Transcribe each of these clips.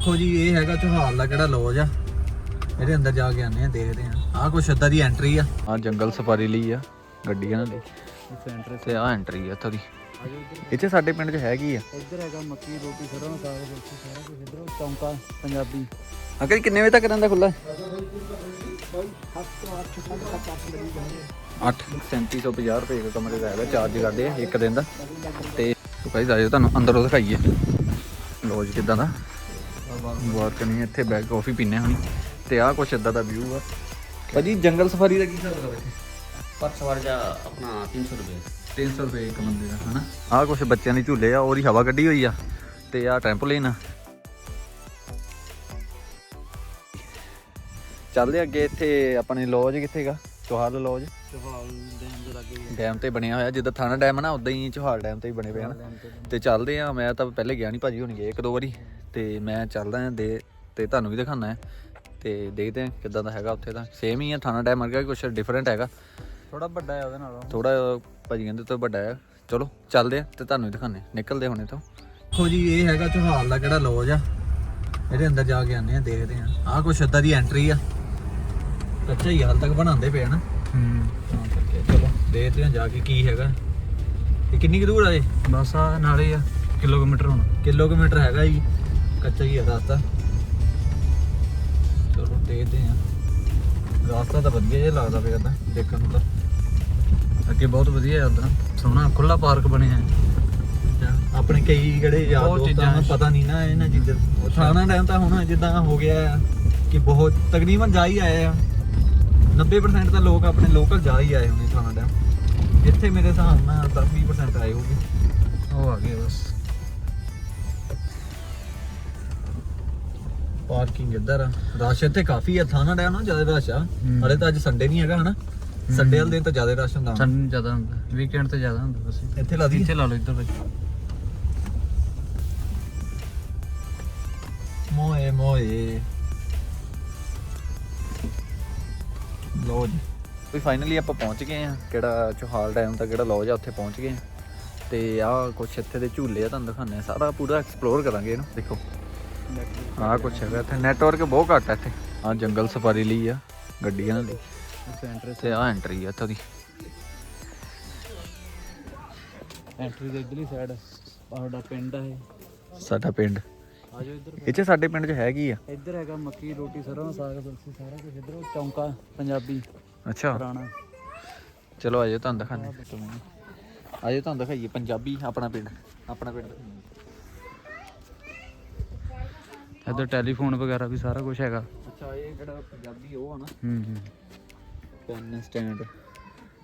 ਦੇਖੋ ਜੀ ਇਹ ਹੈਗਾ ਚੋਹਾਲ ਦਾ ਕਿਹੜਾ ਲੌਜ ਆ। ਇਹਦੇ ਅੰਦਰ ਜਾ ਕੇ ਆਨੇ ਆ ਦੇਖਦੇ ਆ। ਆਹ ਕੁਛ ਏਦਾਂ ਦੀ ਐਂਟਰੀ ਆ। ਆ ਜੰਗਲ ਸਫਾਰੀ ਲਈ ਆ ਗੱਡੀਆਂ ਲਈ। ਸੈਂਟਰ ਤੇ ਆ ਐਂਟਰੀ ਆ ਇੱਥੋਂ ਦੀ। ਇੱਥੇ ਸਾਡੇ ਪਿੰਡ 'ਚ ਹੈਗੀ ਆ? ਇੱਧਰ ਹੈਗਾ ਮੱਕੀ ਰੋਟੀ ਸਰੋਂ ਦਾ ਸਾਗ ਸਬਜ਼ੀ ਸਾਰਾ ਕੁਝ ਇੱਧਰ ਚੌਂਕਾ ਪੰਜਾਬੀ। ਅੰਕਲ ਕਿੰਨੇ ਵਜੇ ਤੱਕ ਰਹਿੰਦਾ ਖੁੱਲਾ 8 3750 ਰੁਪਏ ਦਾ ਕਮਰੇ ਦਾ ਹੈਗਾ ਚਾਰਜ ਕਰਦੇ ਆ ਇੱਕ ਦਿਨ ਦਾ। ਤੇ ਸੋ ਗਾਇਸ ਆਜੋ ਤੁਹਾਨੂੰ ਅੰਦਰੋਂ ਦਿਖਾਈਏ। ਲੌਜ ਕਿਦਾਂ ਦਾ? ਬਾਹਰ ਕਨੀ ਇੱਥੇ ਬੈਗ ਕਾਫੀ ਪੀਨੇ ਹੁਣੀ। ਤੇ ਆ ਕੁਛ ਇਦਾਂ ਦਾ ਵਿਊ ਆ। ਭਾਜੀ ਜੰਗਲ ਸਫਾਰੀ ਦਾ ਕੀ ਹਿਸਾਬ ਹੈ ਪਰ ਸਵਾਰ ਦਾ ਆਪਣਾ 300 ਰੁਪਏ। ਆ ਕੁਛ ਬੱਚਿਆਂ ਦੀ ਝੂਲੇ ਆ ਉਹਦੀ ਹਵਾ ਕੱਢੀ ਹੋਈ ਆ। ਤੇ ਆ ਟੈਂਪੋਲਿਨ ਆ। ਚੱਲਦੇ ਅੱਗੇ ਇੱਥੇ ਆਪਣੇ ਲੌਜ ਕਿੱਥੇਗਾ ਚੋਹਾਲ ਲੌਜ ਚੋਹਾਲ ਡੈਮ ਦੇ ਲੱਗੇ ਡੈਮ ਤੇ ਬਣਿਆ ਹੋਇਆ ਜਿੱਦਾਂ ਥਾਣਾ ਡੈਮ ਨਾ ਉਦਾਂ ਹੀ ਚੋਹਾਲ ਡੈਮ ਤੇ ਬਣੇ ਹੋਏ ਹਨ ਤੇ ਚੱਲਦੇ ਆ ਮੈਂ ਤਾਂ ਪਹਿਲੇ ਗਿਆ ਨਹੀਂ ਭਾਜੀ ਹੁਣ ਗਏ ਇੱਕ ਦੋ ਵਾਰੀ। ਤੇ ਮੈਂ ਚੱਲਦਾ ਆ ਦੇ ਤੇ ਤੁਹਾਨੂੰ ਵੀ ਦਿਖਾਣਾ ਹੈ। ਤੇ ਦੇਖਦੇ ਆ ਕਿੱਦਾਂ ਦਾ ਹੈਗਾ ਉੱਥੇ ਦਾ ਸੇਮ ਹੀ ਆ ਥਾਣਾ ਡੈਮ ਵਰਗਾ ਕੁਝ ਡਿਫਰੈਂਟ ਹੈਗਾ। ਥੋੜਾ ਵੱਡਾ ਹੈ ਉਹਦੇ ਨਾਲੋਂ। ਥੋੜਾ ਭਾਜੀ ਕਹਿੰਦੇ ਤੋਂ ਵੱਡਾ ਹੈ। ਚਲੋ ਚੱਲਦੇ ਆ ਤੇ ਤੁਹਾਨੂੰ ਵੀ ਦਿਖਾਣੇ ਨਿਕਲਦੇ ਹੁਣੇ ਤੋਂ ਦੇਖੋ ਜੀ ਇਹ ਹੈਗਾ ਚੋਹਾਲ ਦਾ ਕਿਹੜਾ ਲੌਜ ਆ। ਇਹਦੇ ਅੰਦਰ ਜਾ ਕੇ ਆਨੇ ਆ ਦੇਖਦੇ ਆ ਆਹ ਕੁਛ ਏਦਾਂ ਦੀ ਐਂਟਰੀ ਆ। ਕੱਚਾ ਹੀ ਹਾਲ ਤੱਕ ਬਣਾਉਂਦੇ ਪਏ ਆ ਨਾ। ਹੂੰ। ਚਲੋ ਦੇਖਦੇ ਆ ਜਾ ਕੇ ਕੀ ਹੈਗਾ। ਇਹ ਕਿੰਨੀ ਕੁ ਦੂਰ ਆ ਇਹ? ਬਸ ਆ ਨਾਲੇ ਆ ਕਿਲੋਮੀਟਰ ਹੁਣ। ਕਿਲੋਮੀਟਰ ਹੈਗਾ ਜੀ। ਕੱਚਾ ਹੀ ਆ ਰਸਤਾ। ਚਲੋ ਦੇਖਦੇ ਆ ਰਸਤਾ ਤਾਂ ਵਧੀਆ ਜਿਹਾ ਲੱਗਦਾ ਪਿਆ ਤਾਂ ਦੇਖਣ ਨੂੰ ਤਾਂ। ਅੱਗੇ ਬਹੁਤ ਵਧੀਆ ਹੈ ਉਧਰ। ਸੋਹਣਾ ਖੁੱਲਾ ਪਾਰਕ ਬਣਿਆ ਹੈ। ਆਪਣੇ ਕਈ ਜਿਹੜੇ ਯਾਰ ਦੋਸਤਾਂ ਨੂੰ ਪਤਾ ਨਹੀਂ ਨਾ ਇਹਨਾਂ ਚੀਜ਼ਾਂ ਥਾਣਾ ਟਾਈਮ ਤਾਂ ਹੁਣ ਜਿੱਦਾਂ ਹੋ ਗਿਆ ਕਿ ਬਹੁਤ ਤਕਰੀਬਨ ਜਾ ਹੀ ਆਏ ਆ। 90% ਤਾਂ ਲੋਕ ਆਪਣੇ ਲੋਕਲ ਜਾ ਹੀ ਆਏ ਹੋਣੇ ਥਾਣਾ ਟਾਈਮ ਇੱਥੇ ਮੇਰੇ ਹਿਸਾਬ ਨਾਲ 10-20% ਆਏ ਹੋਗੇ ਉਹ ਆ ਗਏ ਬਸ। ਪਾਰਕਿੰਗ ਇੱਧਰ ਆ। ਰਸ਼ ਇੱਥੇ ਕਾਫੀ ਆ ਥਾਣਾ ਡੈਮ ਨਾਲ ਜ਼ਿਆਦਾ ਰਸ਼ ਆ। ਹੂੰ। ਹਲੇ ਤਾਂ ਅੱਜ ਸੰਡੇ ਨਹੀਂ ਹੈਗਾ ਹਨਾ? ਸੰਡੇ ਵਾਲੇ ਦਿਨ ਤਾਂ ਜ਼ਿਆਦਾ ਰਸ਼ ਹੁੰਦਾ। ਹੋਣਾ। ਸਾਨੂੰ ਜ਼ਿਆਦਾ ਹੁੰਦਾ। ਵੀਕਐਂਡ ਤੇ ਜ਼ਿਆਦਾ ਹੁੰਦਾ ਬਸ। ਇੱਥੇ ਲਾ ਦੀ ਇੱਥੇ ਲਾ ਲਓ ਇੱਧਰ ਵਿੱਚ ਮੋਏ ਮੋਏ। ਲੋ ਜੀ। ਵੀ ਫਾਈਨਲੀ ਆਪਾਂ ਪਹੁੰਚ ਗਏ ਆ ਕਿਹੜਾ ਚੋਹਾਲ ਡੈਮ ਦਾ ਕਿਹੜਾ ਲੌਜ ਆ ਉੱਥੇ ਪਹੁੰਚ ਗਏ ਆ ਤੇ ਆਹ ਕੁਛ ਇੱਥੇ ਦੇ ਝੂਲੇ ਆ ਤੁਹਾਨੂੰ ਦਿਖਾਉਂਦੇ ਆ ਸਾਰਾ ਪੂਰਾ ਐਕਸਪਲੋਰ ਕਰਾਂਗੇ ਇਹਨੂੰ। ਦੇਖੋ। ਆਹ ਕੁਛ ਹੈਗਾ ਇੱਥੇ। ਨੈਟਵਰਕ ਬਹੁਤ ਘੱਟ ਆ ਇੱਥੇ। ਆਹ ਜੰਗਲ ਸਫਾਰੀ ਲਈ ਆ ਗੱਡੀਆਂ ਲਈ। ਤੇ ਆਹ ਐਂਟਰੀ ਆ ਇੱਥੋਂ ਦੀ। ਐਂਟਰੀ ਦੇ ਇਧਰਲੀ ਸਾਈਡ ਸਾਡਾ ਪਿੰਡ ਹੈ ਇਹ। ਸਾਡਾ ਪਿੰਡ। ਆਜੋ ਇੱਧਰ। ਇੱਥੇ ਸਾਡੇ ਪਿੰਡ 'ਚ ਹੈਗੀ ਆ। ਇੱਧਰ ਹੈਗਾ ਮੱਕੀ ਰੋਟੀ ਸਰੋਂ ਦਾ ਸਾਗ ਸਬਜ਼ੀ ਸਾਰਾ ਕੁਝ ਇੱਧਰ। ਚੌਂਕਾ ਪੰਜਾਬੀ ਅੱਛਾ। ਪੁਰਾਣਾ। ਚਲੋ ਆਜੋ ਤੁਹਾਨੂੰ ਦਿਖਾਉਂਦੇ ਆਜੋ ਤੁਹਾਨੂੰ ਦਿਖਾਈਏ ਪੰਜਾਬੀ ਆਪਣਾ ਪਿੰਡ। ਆਪਣਾ ਪਿੰਡ। ਇੱਧਰ ਟੈਲੀਫੋਨ ਵਗੈਰਾ ਵੀ ਸਾਰਾ ਕੁਝ ਹੈਗਾ। ਅੱਛਾ ਇਹ ਜਿਹੜਾ ਪੰਜਾਬੀ ਉਹ ਆ ਨਾ? ਹੂੰ ਹੂੰ। ਪੈਨ ਸਟੈਂਡ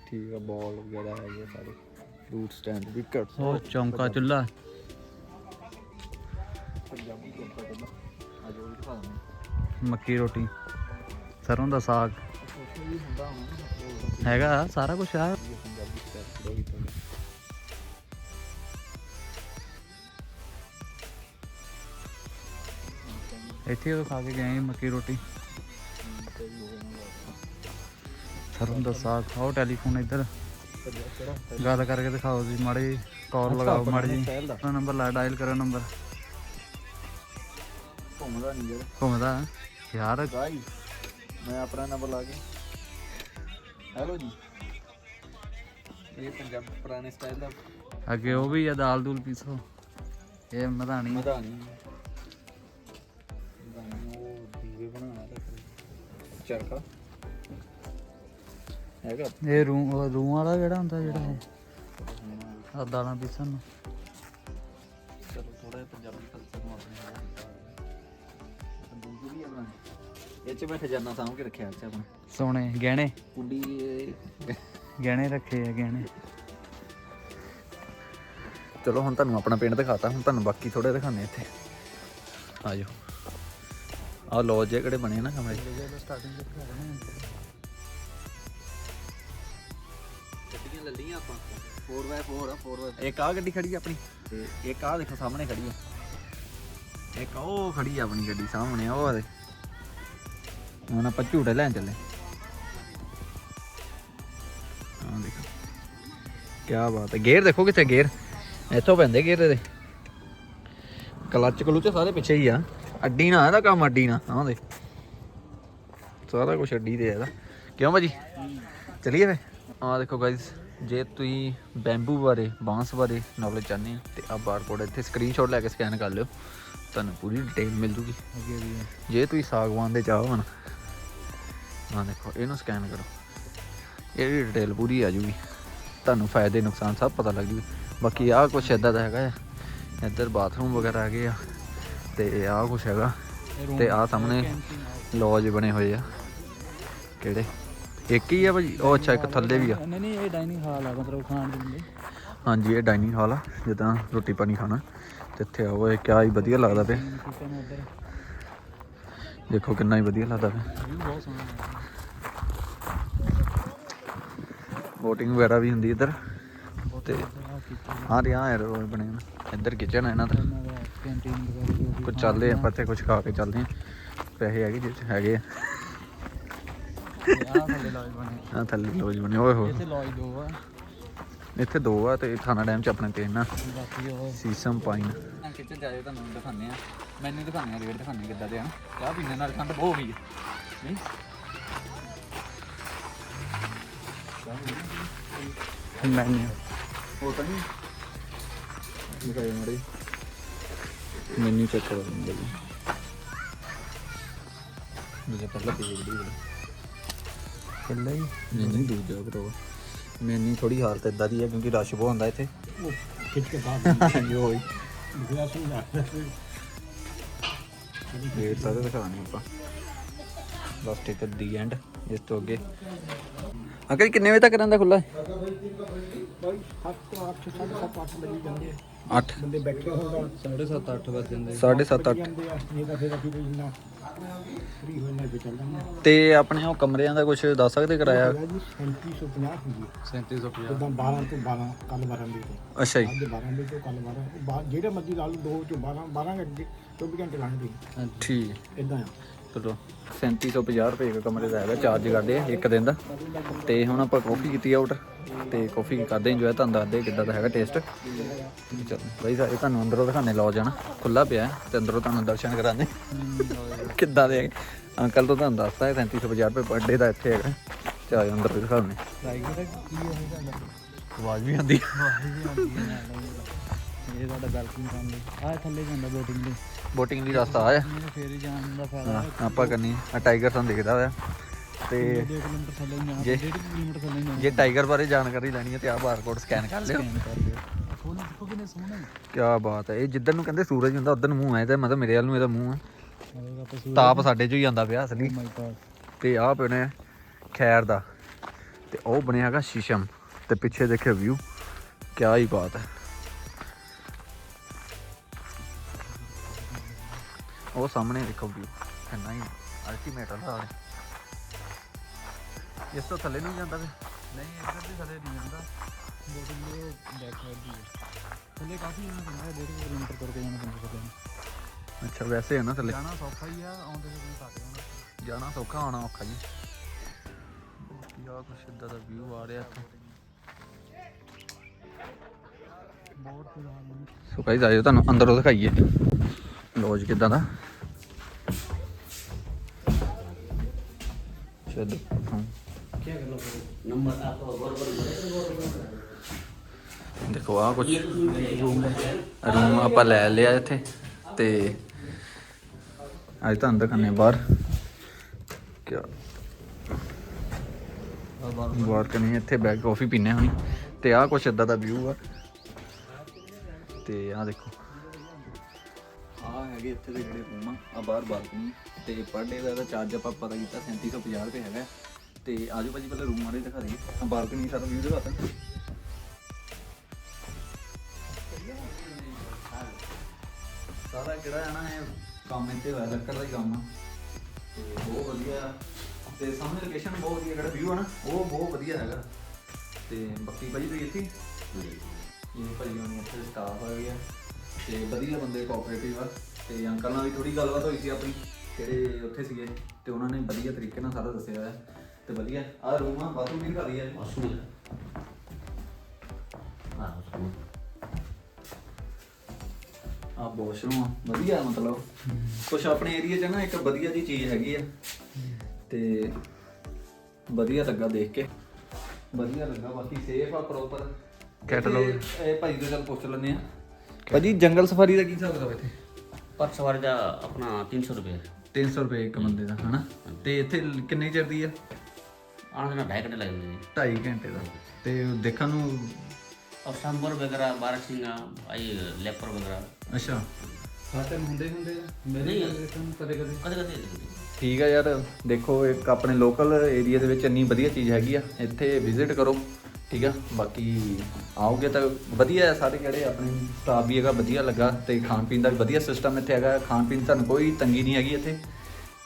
ਠੀਕ ਆ ਬਾਲ ਵਗੈਰਾ ਹੈਗੇ ਸਾਰੇ। ਫਰੂਟ ਸਟੈਂਡ ਵਿਕਟ ਉਹ ਚੌਂਕਾ ਚੁੱਲਾ ਪੰਜਾਬੀ ਕੋਲ ਪਹਿਲਾਂ ਆਜੋ ਉਹ ਦਿਖਾ ਦਿੰਦੇ ਮੱਕੀ ਰੋਟੀ ਸਰੋਂ ਦਾ ਸਾਗ। ਹੈਗਾ ਸਾਰਾ ਕੁਝ ਆ। ਪੰਜਾਬੀ ਸਟੈਂਡ ਇੱਥੇ ਉਹ ਖਾ ਕੇ ਗਏ ਮੱਕੀ ਰੋਟੀ। ਸਰੋਂ ਦਾ ਸਾਗ ਖਾਓ ਟੈਲੀਫੋਨ ਇੱਧਰ। ਗੱਲ ਕਰਕੇ ਦਿਖਾਓ ਜੀ ਮਾੜੀ ਕਾਲ ਲਗਾਓ ਮਾੜੀ ਜੀ ਆਪਣਾ ਨੰਬਰ ਲਾ ਡਾਇਲ ਕਰੋ ਨੰਬਰ। ਘੁੰਮਦਾ ਨਹੀਂ ਘੁੰਮਦਾ? ਯਾਰ। ਗਾਈ ਮੈਂ ਆਪਣਾ ਨੰਬਰ ਲਾ ਕੇ। ਹੈਲੋ ਜੀ। ਇਹ ਪੰਜਾਬ ਪੁਰਾਣੇ ਸਟਾਈਲ ਦਾ ਅੱਗੇ ਉਹ ਵੀ ਆ ਦਾਲ ਦੂਲ ਪੀਸੋ। ਇਹ ਮਧਾਣੀ। ਮਧਾਣੀ। ਚਰਖਾ। ਹੈਗਾ। ਇਹ ਰੂ ਰੂ ਵਾਲਾ ਕਿਹੜਾ ਹੁੰਦਾ ਜਿਹੜਾ ਇਹ? ਆ ਦਾਲਾਂ ਪੀਸਣ ਨੂੰ। ਚਲੋ ਥੋੜਾ ਜਿਹਾ ਪੰਜਾਬੀ ਕਲਚਰ ਨੂੰ ਆਪਣੇ ਨਾਲ ਤੰਦੂਰ ਵੀ ਆ ਬਣਾਉਣੀ। ਇਹ ਚ ਮੈਂ ਖਜ਼ਾਨਾ ਸਾਂਭ ਕੇ ਰੱਖਿਆ ਅੱਜ ਆਪਣਾ। ਸੋਨੇ ਗਹਿਣੇ। ਕੁੰਡੀ ਗਹਿਣੇ ਰੱਖੇ ਆ ਗਹਿਣੇ। ਚਲੋ ਹੁਣ ਤੁਹਾਨੂੰ ਆਪਣਾ ਪਿੰਡ ਦਿਖਾਤਾ। ਹੁਣ ਤੁਹਾਨੂੰ ਬਾਕੀ ਥੋੜੇ ਦਿਖਾਣੇ ਇੱਥੇ। ਆਜੋ। ਆਹ ਲੌਜ ਜੇ ਕਿਹੜੇ ਬਣੇ ਨਾ ਕਮਰੇ। ਗੱਡੀਆਂ ਲੈ ਆਪਾਂ 4x4 ਆ 4x ਇੱਕ ਆ ਗੱਡੀ ਖੜੀ ਆ ਆਪਣੀ, ਤੇ ਇੱਕ ਆ ਦੇਖੋ ਸਾਹਮਣੇ ਖੜੀ ਆ। ਇੱਕ ਉਹ ਖੜੀ ਆ ਆਪਣੀ ਗੱਡੀ ਸਾਹਮਣੇ, ਉਹ ਦੇ। ਹੁਣ ਆਪਾਂ ਝੂਟੇ ਲੈਣ ਚੱਲੇ। ਹਾਂ ਦੇਖੋ। ਕੀ ਬਾਤ ਹੈ। ਗੇਅਰ ਦੇਖੋ ਕਿੱਥੇ ਗੇਅਰ। ਇੱਥੋਂ ਪੈਂਦੇ ਗੇਅਰ ਇਹਦੇ। ਕਲੱਚ ਕਲੂਚ ਸਾਰੇ ਪਿੱਛੇ ਹੀ ਆ। ਅੱਡੀ ਨਾ ਇਹਦਾ ਕੰਮ ਅੱਡੀ ਨਾ ਆਹ ਦੇ ਸਾਰਾ ਕੁਝ ਅੱਡੀ ਦੇ ਆ ਇਹਦਾ। ਕਿਉਂ ਭਾਜੀ? ਚਲਿਏ ਫੇ ਆਹ ਦੇਖੋ ਗਾਇਸ ਜੇ ਤੁਸੀਂ ਬੈਂਬੂ ਬਾਰੇ ਬਾਂਸ ਬਾਰੇ ਨੌਲੇਜ ਚਾਹੁੰਦੇ ਆ ਤੇ ਆ ਬਾਰਕੋਡ ਇੱਥੇ ਸਕਰੀਨਸ਼ਾਟ ਲੈ ਕੇ ਸਕੈਨ ਕਰ ਲਿਓ ਤੁਹਾਨੂੰ ਪੂਰੀ ਡਿਟੇਲ ਮਿਲ ਜੂਗੀ। ਹੈ। ਜੇ। ਤੁਸੀਂ ਸਾਗਵਾਨ ਦੇ ਚਾਹੋ ਨਾ ਆਹ ਦੇਖੋ ਇਹਨੂੰ ਸਕੈਨ ਕਰੋ। ਇਹਦੀ ਡਿਟੇਲ ਪੂਰੀ ਆ ਜੂਗੀ। ਤੁਹਾਨੂੰ ਫਾਇਦੇ ਨੁਕਸਾਨ ਸਭ ਪਤਾ ਲੱਗ ਜੂਗੀ। ਬਾਕੀ ਆਹ ਕੁਛ ਇਦਾਂ ਦਾ ਹੈਗਾ ਆ। ਇੱਧਰ ਬਾਥਰੂਮ ਵਗੈਰਾ ਹੈਗੇ ਆ। ਤੇ ਆਹ ਕੁਛ ਹੈਗਾ ਤੇ ਆਹ ਸਾਹਮਣੇ ਲੌਜ ਬਣੇ ਹੋਏ ਆ। ਕਿਹੜੇ? ਇੱਕ ਹੀ ਆ ਭਾਜੀ? ਉਹ ਅੱਛਾ ਇੱਕ ਥੱਲੇ ਵੀ ਆ। ਨਹੀਂ ਨਹੀਂ ਇਹ ਡਾਈਨਿੰਗ ਹਾਲ ਆ ਮਤਲਬ ਖਾਣ ਦੇ ਲਈ। ਹਾਂਜੀ ਇਹ ਡਾਈਨਿੰਗ ਹਾਲ ਆ ਜਿੱਦਾਂ ਰੋਟੀ ਪਾਣੀ ਖਾਣਾ। ਤੇ ਇੱਥੇ ਆਓ ਇਹ ਕਿਆ ਹੀ ਵਧੀਆ ਲੱਗਦਾ ਪਿਆ। ਦੇਖੋ ਕਿੰਨਾ ਹੀ ਵਧੀਆ ਲੱਗਦਾ ਪਿਆ। ਬੋਟਿੰਗ ਵਗੈਰਾ ਵੀ ਹੁੰਦੀ ਇੱਧਰ। ਤੇ ਹਾਂ ਰਿਹਾ ਹੈ ਰੋਜ਼ ਬਣੇ। ਇੱਧਰ ਕਿਚਨ ਹੈ ਇਹਨਾਂ ਦਾ। ਇਹਨਾਂ ਦਾ ਕੈਂਟੀਨ ਵਗੈਰਾ ਜੋ ਵੀ ਕੁਝ ਚੱਲਦੇ ਆ ਆਪਾਂ ਇੱਥੇ ਕੁਝ ਖਾ ਕੇ ਚੱਲਦੇ ਆ ਪੈਸੇ ਹੈਗੇ ਜਿਹ 'ਚ ਹੈਗੇ ਆ ਆਹ ਸਾਡੇ ਲੌਜ ਬਣੇ ਆ ਥੱਲੇ ਲੋਜ ਬਣੇ ਓਏ ਹੋਏ ਇੱਥੇ ਲੌਜ ਦੋ ਆ ਇੱਥੇ ਦੋ ਆ ਤੇ ਥਾਣਾ ਡੈਮ 'ਚ ਆਪਣੇ ਤਿੰਨ ਆ ਬਾਕੀ ਉਹ ਸੀਸਮ ਪਾਈਨ ਕਿਚਨ ਜਾਏ ਤੁਹਾਨੂੰ ਦਿਖਾਉਂਦੇ ਆ ਮੈਨੂ ਦਿਖਾਉਂਦੇ ਆ ਰੇਟ ਦਿਖਾਉਂਦੇ ਕਿੱਦਾਂ ਦੇ ਆ ਚਾਹ ਪੀਣੇ ਨਾਲ ਠੰਡ ਬਹੁਤ ਹੋਈ ਹੈ ਨਹੀਂ ਮੈਨੂ ਹੋ ਤਾਂ ਨਹੀਂ ਦਿਖਾਏ ਮੜੇ ਮੈਨੂ ਚੈੱਕ ਕਰੋ ਜੀ ਦੂਜਾ ਪਹਿਲਾਂ ਪੇਜ ਦੀ ਬੋਲ ਕੱਲਾ ਹੀ ਨਹੀਂ ਨਹੀਂ ਦੂਜਾ ਬਰੋ ਮੈਨੀ ਥੋੜੀ ਹਾਲਤ ਇਦਾਂ ਦੀ ਹੈ ਕਿਉਂਕਿ ਰਸ਼ ਬਹੁਤ ਹੁੰਦਾ ਇੱਥੇ ਖਿੱਚ ਕੇ ਬਾਹਰ ਜੋ ਹੋਈ ਦਿਖਿਆ ਸਮਝਾ ਰੇਟ ਸਾਰੇ ਦਿਖਾਣੇ ਆਪਾਂ ਬਸ ਟਿਕਟ ਦੀ ਐਂਡ ਇਸ ਤੋਂ ਅੱਗੇ ਅੰਕਲ ਜੀ ਕਿੰਨੇ ਵਜੇ ਤੱਕ ਰਹਿੰਦਾ ਖੁੱਲਾ ਬਾਈ 7 8 7 8 ਵਜੇ ਜਾਂਦੇ 8 ਬੰਦੇ ਬੈਠੇ ਹੋਣ 7:30 8 ਵਜੇ ਜਾਂਦੇ 7:30 8 ਜਾਂਦੇ ਆ ਨਹੀਂ ਤਾਂ ਫਿਰ ਅਸੀਂ ਕੋਈ ਫ੍ਰੀ ਤੇ ਆਪਣੇ ਉਹ ਕਮਰਿਆਂ ਦਾ ਕੁਝ ਦੱਸ ਸਕਦੇ ਕਿਰਾਇਆ? ਆ ਜੀ 3750 ਹੁੰਦੀ 3750 ਜਿੱਦਾਂ 12 ਤੋਂ 12 ਕੱਲ 12 ਵਜੇ ਤੋਂ ਅੱਛਾ ਜੀ। ਅੱਜ 12 ਵਜੇ ਤੋਂ ਕੱਲ 12 ਉਹ ਬਾ- ਜਿਹੜੇ ਮਰਜ਼ੀ ਲਾ ਲਓ ਦੋ ਚੋਂ 12 12 ਘੰਟੇ 24 ਘੰਟੇ ਲੰਘਦੇ ਠੀਕ। ਇਦਾਂ ਆ। ਚਲੋ 3750 ਰੁਪਏ ਦਾ ਕਮਰੇ ਦਾ ਹੈਗਾ ਚਾਰਜ ਕਰਦੇ ਆ ਇੱਕ ਦਿਨ ਦਾ। ਤੇ ਹੁਣ ਆਪਾਂ ਕਾਫੀ ਕੀਤੀ ਆਊਟ ਤੇ ਕਾਫੀ ਕਰਦੇ ਇੰਜੋਏ ਤੁਹਾਨੂੰ ਦੱਸਦੇ ਕਿੱਦਾਂ ਦਾ ਹੈਗਾ ਟੇਸਟ ਚਲ ਬਈ ਸਾਰੇ ਤੁਹਾਨੂੰ ਅੰਦਰੋਂ ਦਿਖਾਣੇ ਲਓ ਜਾਣਾ ਖੁੱਲਾ ਪਿਆ ਤੇ ਅੰਦਰੋਂ ਤੁਹਾਨੂੰ ਦਰਸ਼ਨ ਕਰਾਣੇ ਕਿੱਦਾਂ ਦੇ। ਅੰਕਲ ਤੋਂ ਤੁਹਾਨੂੰ ਦੱਸਤਾ ਹੈ 3750 ਰੁਪਏ ਪਰ ਡੇ ਦਾ ਇੱਥੇ ਹੈਗਾ। ਚਾਹੇ ਅੰਦਰ ਵੀ ਦਿਖਾਉਣੇ ਲਾਈਕ ਦਾ ਕੀ ਹੈ ਇਹ ਤੁਹਾਡਾ? ਆਵਾਜ਼ ਵੀ ਆਉਂਦੀ ਇਹ ਤੁਹਾਡਾ ਵੈਲਕਮ ਕਰਨ ਲਈ ਆਹ ਥੱਲੇ ਜਾਂਦਾ ਬੋਟਿੰਗ ਲਈ। ਬੋਟਿੰਗ ਰਸਤਾ ਆ ਫੇਰ ਹੀ ਜਾਣ ਦਾ ਫਾਇਦਾ ਹਾਂ, ਆਪਾਂ ਕਰਨੀ ਆ। ਟਾਈਗਰ ਤੁਹਾਨੂੰ ਦਿਖਦਾ ਹੋਇਆ। ਤੇ 2 ਕਿਲੋਮੀਟਰ ਥੱਲੇ ਜਾਣਾ ਜੇ- 1.5 ਕਿਲੋਮੀਟਰ ਥੱਲੇ ਜਾਣਾ। ਜੇ ਟਾਈਗਰ ਬਾਰੇ ਜਾਣਕਾਰੀ ਲੈਣੀ ਹੈ ਤੇ ਆਹ ਬਾਰਕੋਡ ਸਕੈਨ ਕਰ ਲਿਓ। ਕਰ ਲਿਓ। ਫੋਨ ਦੇਖੋ ਕਿੰਨੇ ਸੋਹਣੇ। ਕੀ ਬਾਤ ਹੈ। ਇਹ ਜਿੱਧਰ ਨੂੰ ਕਹਿੰਦੇ ਸੂਰਜ ਹੁੰਦਾ ਉਧਰ ਨੂੰ ਮੂੰਹ ਹੈ ਤੇ ਮਤਲਬ ਮੇਰੇ ਵੱਲ ਨੂੰ ਇਹਦਾ ਮੂੰਹ ਹੈ ਆਏਗਾ ਆਪਾਂ ਸੂਰਜ ਤਾਪ ਸਾਡੇ ਚੋਂ ਹੀ ਆਉਂਦਾ ਪਿਆ ਅਸਲੀ। ਮਾਈ ਗॉड ਤੇ ਆਹ ਪਿਆ ਖੈਰ ਦਾ। ਤੇ ਉਹ ਬਣਿਆ ਹੈਗਾ ਸ਼ੀਸ਼ਮ। ਤੇ ਪਿੱਛੇ ਦੇਖਿਓ ਵਿਊ ਕੀ ਹੀ ਬਾਤ ਹੈ। ਉਹ ਸਾਹਮਣੇ ਦੇਖੋ ਵਿਊ ਕਿੰਨਾ ਹੀ ਅਲਟੀਮੇਟ ਹੁੰਦਾ ਹੈ ਇਸ ਤੋਂ ਥੱਲੇ ਨਹੀਂ ਜਾਂਦਾ ਵੀ ਨਹੀਂ ਇੱਧਰ ਵੀ ਥੱਲੇ ਨਹੀਂ ਜਾਂਦਾ ਬੋਟਿੰਗ ਦੇ ਬੈਕ ਸਾਈਡ ਦੀ ਹੈ ਥੱਲੇ ਕਾਫੀ ਜਾਣਾ ਪੈਂਦਾ 1.5 ਕਿਲੋਮੀਟਰ ਕਰਕੇ ਜਾਣਾ ਪੈਂਦਾ ਥੱਲੇ ਅੱਛਾ ਵੈਸੇ ਹੈ ਨਾ ਥੱਲੇ ਜਾਣਾ ਸੌਖਾ ਹੀ ਆ ਆਉਂਦੇ ਹੋਏ ਥੱਕ ਜਾਣਾ ਜਾਣਾ ਸੌਖਾ ਆਉਣਾ ਔਖਾ ਜੀ ਯਾ ਕੁਛ ਇਦਾਂ ਦਾ ਵਿਊ ਆ ਰਿਹਾ ਇੱਥੇ ਬਹੁਤ ਫਿਲਹਾਲ ਮੈਨੂੰ ਸੋ ਗਾਇਸ ਆਜੋ ਤੁਹਾਨੂੰ ਅੰਦਰੋਂ ਦਿਖਾਈਏ ਲੋਜ ਕਿਦਾਂ ਦਾ? ਸ਼ਾਇਦ ਕੀ ਕਰਨਾ ਨੰਬਰ ਆਪਕੋ ਬਰਬਰ ਬਰਬਰ ਦੇਖੋ ਆ ਕੁਝ ਰੂਮ ਰੂਮ ਆਪਾਂ ਲੈ ਲਿਆ ਇੱਥੇ ਤੇ ਅੱਜ ਤੁਹਾਨੂੰ ਦਿਖਾਣੇ ਬਾਹਰ। ਕੀ ਬਾਹਰ ਕਨੀ ਇੱਥੇ ਬੈਗ ਕਾਫੀ ਪੀਨੇ ਹੋਣੀ। ਤੇ ਆ ਕੁਝ ਇਦਾਂ ਦਾ ਵਿਊ ਆ। ਤੇ ਆ ਦੇਖੋ। ਹੈਗੇ ਇੱਥੇ ਦੇ ਜਿਹੜੇ ਰੂਮ ਆ ਆ ਬਾਹਰ ਬਾਲਕਨੀ ਤੇ ਪਰ ਡੇ ਦਾ ਚਾਰਜ ਆਪਾਂ ਪਤਾ ਕੀਤਾ 3750 ਰੁਪਏ ਹੈਗਾ। ਤੇ ਆਜੋ ਭਾਜੀ ਪਹਿਲਾਂ ਰੂਮ ਵਾਲੇ ਦਿਖਾ ਦਈਏ। ਆ ਬਾਲਕਨੀ ਸਾਰਾ ਵਿਊ ਦਿਖਾਤਾ ਸਾਰਾ ਜਿਹੜਾ ਹੈ ਨਾ ਇਹ ਕੰਮ ਇੱਥੇ ਹੋਇਆ ਲੱਕੜ ਦਾ ਹੀ ਕੰਮ ਆ। ਤੇ ਬਹੁਤ ਵਧੀਆ। ਤੇ ਸਾਹਮਣੇ ਲੋਕੇਸ਼ਨ ਬਹੁਤ ਵਧੀਆ ਜਿਹੜਾ ਵਿਊ ਆ ਨਾ ਉਹ ਬਹੁਤ ਵਧੀਆ ਹੈਗਾ। ਤੇ ਬਾਕੀ ਭਾਜੀ ਤੁਸੀਂ ਇੱਥੇ? ਇਹ ਭਾਜੀ ਹੋਣੀ ਇੱਥੇ ਸਟਾਫ ਆ ਗਿਆ ਤੇ ਵਧੀਆ ਬੰਦੇ ਕੋਆਪਰੇਟਿਵ ਆ। ਤੇ ਅੰਕਲ ਨਾਲ ਵੀ ਥੋੜੀ ਗੱਲਬਾਤ ਹੋਈ ਸੀ ਆਪਣੀ ਜਿਹੜੇ ਉੱਥੇ ਸੀਗੇ ਤੇ ਉਹਨਾਂ ਨੇ ਵਧੀਆ ਤਰੀਕੇ ਨਾਲ ਸਾਰਾ ਦੱਸਿਆ ਹੈ ਤੇ ਵਧੀਆ ਆ ਰੂਮ ਆ ਬਾਥਰੂਮ ਵੀ ਘਰ ਹੀ ਹੈ ਮਾਸੂਮ ਆ ਮਾਸੂਮ ਆ। ਵਾਸ਼ਰੂਮ ਆ ਵਧੀਆ ਮਤਲਬ। ਕੁਛ ਆਪਣੇ ਏਰੀਆ 'ਚ ਨਾ ਇੱਕ ਵਧੀਆ ਜੀ ਚੀਜ਼ ਹੈਗੀ ਆ। ਤੇ ਵਧੀਆ ਲੱਗਾ ਦੇਖ ਕੇ। ਵਧੀਆ ਲੱਗਾ ਬਾਕੀ ਸੇਫ ਆ ਪ੍ਰੋਪਰ ਕੈਟਲੌਗ ਇਹ ਭਾਈ ਦੇ ਚੱਲ ਪੁੱਛ ਲੈਂਦੇ ਆ। ਭਾਜੀ ਜੰਗਲ ਸਫਾਰੀ ਦਾ ਕੀ ਹਿਸਾਬ ਕਿਤਾਬ ਇੱਥੇ? ਪਰ ਸਵਾਰੀ ਦਾ ਆਪਣਾ 300 ਰੁਪਏ। 300 ਰੁਪਏ ਇੱਕ ਬੰਦੇ ਦਾ ਹਨਾ? ਤੇ ਇੱਥੇ ਕਿੰਨੇ ਚਿਰ ਦੀ ਆ? ਆਣ ਦੇ ਨਾਲ ਢਾਈ ਘੰਟੇ ਲੱਗ ਨੇ 2.5 ਘੰਟੇ ਦਾ। ਤੇ ਦੇਖਣ ਨੂੰ ਔਰ ਵਗੈਰਾ ਬਾਰਸ਼ਿੰਗਾ ਆਈ ਲੈਪਰ ਵਗੈਰਾ। ਅੱਛਾ। ਖਾਤੇ ਹੁੰਦੇ ਹੁੰਦੇ ਮੇਰੇ ਕਦੇ ਕਦੇ। ਕਦੇ ਕਦੇ ਠੀਕ ਆ ਯਾਰ। ਦੇਖੋ ਇੱਕ ਆਪਣੇ ਲੋਕਲ ਏਰੀਆ ਦੇ ਵਿੱਚ ਇੰਨੀ ਵਧੀਆ ਚੀਜ਼ ਹੈਗੀ ਆ। ਇੱਥੇ ਵਿਜ਼ਿਟ ਕਰੋ। ਠੀਕ ਆ, ਬਾਕੀ ਆਓਗੇ ਤਾਂ ਵਧੀਆ ਹੈ, ਸਾਰੇ ਜਿਹੜੇ ਆਪਣੇ ਸਟਾਫ ਵੀ ਹੈਗਾ, ਵਧੀਆ ਲੱਗਾ ਤੇ ਖਾਣ ਪੀਣ ਦਾ ਵੀ ਵਧੀਆ ਸਿਸਟਮ ਇੱਥੇ ਹੈਗਾ। ਖਾਣ ਪੀਣ ਤੁਹਾਨੂੰ ਕੋਈ ਤੰਗੀ ਨਹੀਂ ਹੈਗੀ ਇੱਥੇ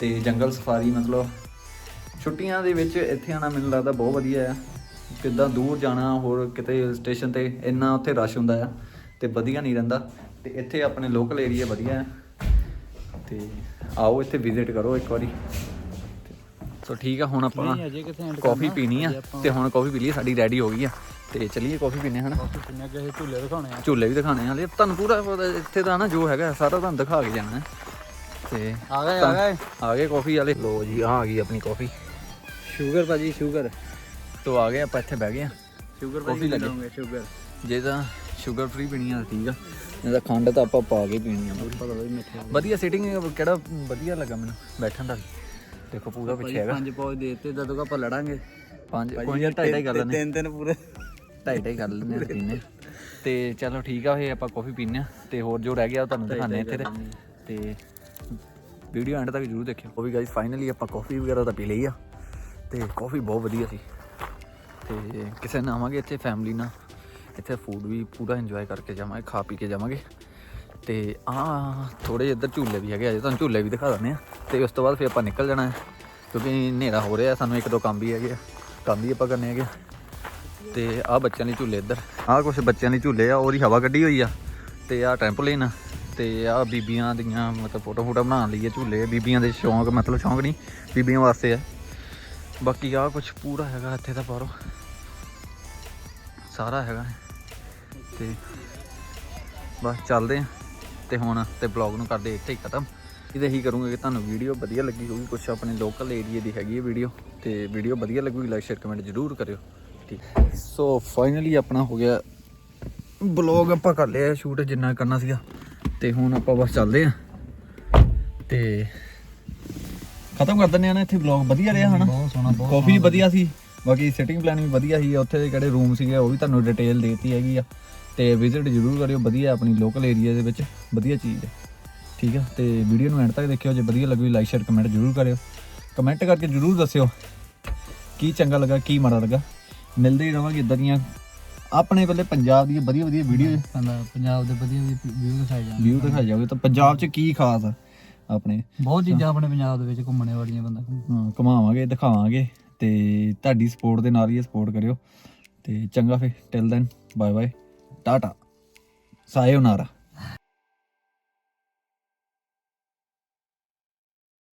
ਤੇ ਜੰਗਲ ਸਫਾਰੀ ਮਤਲਬ ਛੁੱਟੀਆਂ ਦੇ ਵਿੱਚ ਇੱਥੇ ਆਣਾ ਮੈਨੂੰ ਲੱਗਦਾ ਬਹੁਤ ਵਧੀਆ ਆ। ਕਿੱਦਾਂ ਦੂਰ ਜਾਣਾ, ਹੋਰ ਕਿਤੇ ਸਟੇਸ਼ਨ ਤੇ ਇੰਨਾ ਉੱਥੇ ਰਸ਼ ਹੁੰਦਾ ਆ ਤੇ ਵਧੀਆ ਨਹੀਂ ਰਹਿੰਦਾ ਤੇ ਇੱਥੇ ਆਪਣੇ ਲੋਕਲ ਏਰੀਆ ਵਧੀਆ ਆ। ਤੇ ਆਓ ਇੱਥੇ ਵਿਜ਼ਿਟ ਕਰੋ ਇੱਕ ਵਾਰੀ। ਸੋ ਠੀਕ ਆ ਹੁਣ ਆਪਾਂ ਨਹੀਂ ਅਜੇ ਕਿਥੇ ਐਂਡ ਕਾਫੀ ਪੀਣੀ ਆ ਤੇ ਹੁਣ ਕਾਫੀ ਪੀ ਲਈ ਸਾਡੀ ਰੈਡੀ ਹੋ ਗਈ ਆ। ਤੇ ਚਲੀਏ ਕਾਫੀ ਪੀਣੇ ਹਨਾ? ਕਾਫੀ ਕਿੰਨੇ ਕਿਸੇ ਝੂਲੇ ਦਿਖਾਉਣੇ ਆ। ਝੂਲੇ ਵੀ ਦਿਖਾਣੇ ਆ ਹਲੇ ਤੁਹਾਨੂੰ ਪੂਰਾ ਪਤਾ ਇੱਥੇ ਦਾ ਨਾ ਜੋ ਹੈਗਾ ਸਾਰਾ ਤੁਹਾਨੂੰ ਦਿਖਾ ਕੇ ਜਾਣਾ ਹੈ। ਤੇ ਆ ਗਏ ਆ ਗਏ। ਆ ਗਏ ਕਾਫੀ ਵਾਲੇ। ਲੋ ਜੀ ਆ ਗਈ ਆਪਣੀ ਕਾਫੀ ਸ਼ੂਗਰ ਭਾਜੀ ਸ਼ੂਗਰ। ਤੋ ਆ ਗਏ ਆਪਾਂ ਇੱਥੇ ਬਹਿ ਗਏ ਆ। ਸ਼ੂਗਰ ਭਾਜੀ ਲੱਗੇ। ਸ਼ੂਗਰ। ਜੇ ਤਾਂ ਸ਼ੂਗਰ ਫ੍ਰੀ ਪੀਣੀ ਆ ਤਾਂ ਠੀਕ ਆ ਨਹੀਂ ਤਾਂ ਖੰਡ ਤਾਂ ਆਪਾਂ ਪਾ ਕੇ ਪੀਣੀ ਆ। ਪੂਰੀ ਪਤਾ ਵੀ ਮਿੱਠੇ ਵਧੀਆ ਸੀਟਿੰਗ ਕਿਹੜਾ ਵਧੀਆ ਲੱਗਾ ਮੈਨੂੰ ਬੈਠਣ ਦਾ ਵੀ। ਦੇਖੋ ਪੂਰਾ ਪਿੱਛੇ ਹੈਗਾ। ਪੰਜ ਪੌਜ ਦੇ ਦਿੱਤੇ ਜਦੋਂ ਕੋ ਆਪਾਂ ਲੜਾਂਗੇ। ਪੰਜ ਕੋਈ ਨਹੀਂ ਢਾਈ ਢਾਈ ਕਰ ਲੈਣੇ ਤਿੰਨ ਤਿੰਨ ਪੂਰੇ। ਢਾਈ ਢਾਈ ਕਰ ਲੈਣੇ ਆ ਪੀਨੇ। ਤੇ ਚਲੋ ਠੀਕ ਆ ਇਹ ਆਪਾਂ ਕਾਫੀ ਪੀਨੇ ਆ ਤੇ ਹੋਰ ਜੋ ਰਹਿ ਗਿਆ ਉਹ ਤੁਹਾਨੂੰ ਦਿਖਾਣੇ ਇੱਥੇ ਤੇ ਤੇ ਵੀਡੀਓ ਐਂਡ ਤੱਕ ਜਰੂਰ ਦੇਖਿਓ। ਉਹ ਵੀ ਗਾਇਸ ਫਾਈਨਲੀ ਆਪਾਂ ਕਾਫੀ ਵਗੈਰਾ ਤਾਂ ਪੀ ਲਈ ਆ। ਤੇ ਕਾਫੀ ਬਹੁਤ ਵਧੀਆ ਸੀ। ਤੇ ਕਿਸੇ ਨਾਲ ਆਵਾਂਗੇ ਇੱਥੇ ਫੈਮਿਲੀ ਨਾਲ। ਇੱਥੇ ਫੂਡ ਵੀ ਪੂਰਾ ਇੰਜੋਏ ਕਰਕੇ ਜਾਵਾਂਗੇ ਖਾ ਪੀ ਕੇ ਜਾਵਾਂਗੇ। ਤੇ ਆ ਥੋੜੇ ਇੱਧਰ ਝੂਲੇ ਵੀ ਹੈਗੇ ਅਜੇ ਤੁਹਾਨੂੰ ਝੂਲੇ ਵੀ ਦਿਖਾ ਦਿੰਦੇ ਆ। ਤੇ ਉਸ ਤੋਂ ਬਾਅਦ ਫਿਰ ਆਪਾਂ ਨਿਕਲ ਜਾਣਾ ਹੈ, ਕਿਉਂਕਿ ਹਨੇਰਾ ਹੋ ਰਿਹਾ ਸਾਨੂੰ ਇੱਕ ਦੋ ਕੰਮ ਵੀ ਹੈਗੇ ਆ, ਕੰਮ ਵੀ ਆਪਾਂ ਕਰਨੇ ਹੈਗੇ ਆ। ਤੇ ਆ ਬੱਚਿਆਂ ਲਈ ਝੂਲੇ ਇੱਧਰ ਆ ਕੁਝ ਬੱਚਿਆਂ ਲਈ ਝੂਲੇ ਆ, ਉਹਦੀ ਹਵਾ ਕੱਢੀ ਹੋਈ ਆ, ਤੇ ਆ ਟ੍ਰੈਂਪੋਲਿਨ ਤੇ ਆ ਬੀਬੀਆਂ ਦੀਆਂ ਮਤਲਬ ਫੋਟੋ ਫੋਟੋ ਬਣਾਉਣ ਲਈ ਇਹ ਝੂਲੇ ਬੀਬੀਆਂ ਦੇ ਸ਼ੌਂਕ, ਮਤਲਬ ਸ਼ੌਂਕ ਨਹੀਂ, ਬੀਬੀਆਂ ਵਾਸਤੇ ਆ। ਬਾਕੀ ਆ ਕੁਝ ਪੂਰਾ ਹੈਗਾ, ਇੱਥੇ ਦਾ ਬਾਹਰੋਂ ਸਾਰਾ ਹੈਗਾ। ਤੇ ਬਸ ਚੱਲਦੇ ਆ। ਤੇ ਹੁਣ ਤੇ ਬਲੌਗ ਨੂੰ ਕਰਦੇ ਇੱਥੇ ਹੀ ਖਤਮ। ਇਹਦੇ ਹੀ ਕਰੂੰਗੇ ਕਿ ਤੁਹਾਨੂੰ ਵੀਡੀਓ ਵਧੀਆ ਲੱਗੀ ਹੋਊਗੀ ਕੁਝ ਆਪਣੇ ਲੋਕਲ ਏਰੀਆ ਦੀ ਹੈਗੀ ਹੈ ਵੀਡੀਓ ਤੇ ਵੀਡੀਓ ਵਧੀਆ ਲੱਗੂਗੀ ਲਾਈਕ ਸ਼ੇਅਰ ਕਮੈਂਟ ਜ਼ਰੂਰ ਕਰਿਓ। ਠੀਕ। ਸੋ ਫਾਈਨਲੀ ਆਪਣਾ ਹੋ ਗਿਆ ਬਲੌਗ ਆਪਾਂ ਕਰ ਲਿਆ ਸ਼ੂਟ ਜਿੰਨਾ ਕਰਨਾ ਸੀਗਾ। ਤੇ ਹੁਣ ਆਪਾਂ ਬਸ ਚੱਲਦੇ ਆ ਤੇ ਖਤਮ ਕਰ ਦਿੰਦੇ ਆ ਨਾ ਇੱਥੇ ਬਲੌਗ ਵਧੀਆ ਰਿਹਾ ਹਨਾ? ਬਹੁਤ ਸੋਹਣਾ ਬਹੁਤ ਕਾਫੀ ਵਧੀਆ ਸੀ। ਬਾਕੀ ਸਿਟਿੰਗ ਪਲਾਨ ਵੀ ਵਧੀਆ ਸੀ। ਉੱਥੇ ਦੇ ਕਿਹੜੇ ਰੂਮ ਸੀਗੇ ਉਹ ਵੀ ਤੁਹਾਨੂੰ ਡਿਟੇਲ ਦੇਤੀ ਹੈਗੀ ਆ। ਤੇ ਵਿਜ਼ਿਟ ਜ਼ਰੂਰ ਕਰਿਓ ਵਧੀਆ ਆਪਣੀ ਲੋਕਲ ਏਰੀਆ ਦੇ ਵਿੱਚ ਵਧੀਆ ਚੀਜ਼ ਹੈ। ਠੀਕ ਆ ਤੇ ਵੀਡੀਓ ਨੂੰ ਐਂਡ ਤੱਕ ਦੇਖਿਓ ਜੇ ਵਧੀਆ ਲੱਗੀ ਲਾਈਕ ਸ਼ੇਅਰ ਕਮੈਂਟ ਜ਼ਰੂਰ ਕਰਿਓ। ਕਮੈਂਟ ਕਰਕੇ ਜ਼ਰੂਰ ਦੱਸਿਓ ਕੀ ਚੰਗਾ ਲੱਗਾ ਕੀ ਮਾੜਾ ਲੱਗਾ। ਮਿਲਦੇ ਹੀ ਰਵਾਂਗੇ ਇਦਾਂ ਦੀਆਂ ਆਪਣੇ ਵੱਲੇ ਪੰਜਾਬ ਦੀਆਂ ਵਧੀਆ ਵਧੀਆ ਵੀਡੀਓ ਪੰਜਾਬ ਦੇ ਵਧੀਆ ਵਿਊ ਦਿਖਾਏ ਜਾਂਦੇ ਵਿਊ ਦਿਖਾਈ ਜਾਵੇ ਤਾਂ ਪੰਜਾਬ 'ਚ ਕੀ ਖਾਸ ਆ ਆਪਣੇ? ਬਹੁਤ ਚੀਜ਼ਾਂ ਆਪਣੇ ਪੰਜਾਬ ਦੇ ਵਿੱਚ ਘੁੰਮਣੇ ਵਾਲੀਆਂ ਬੰਦਾ। ਹਾਂ, ਘੁਮਾਵਾਂਗੇ ਦਿਖਾਵਾਂਗੇ ਤੇ ਤੁਹਾਡੀ ਸਪੋਰਟ ਦੇ ਨਾਲ ਹੀ ਸਪੋਰਟ ਕਰਿਓ। ਤੇ ਚੰਗਾ ਫੇ till then bye bye tata. സായോനാറ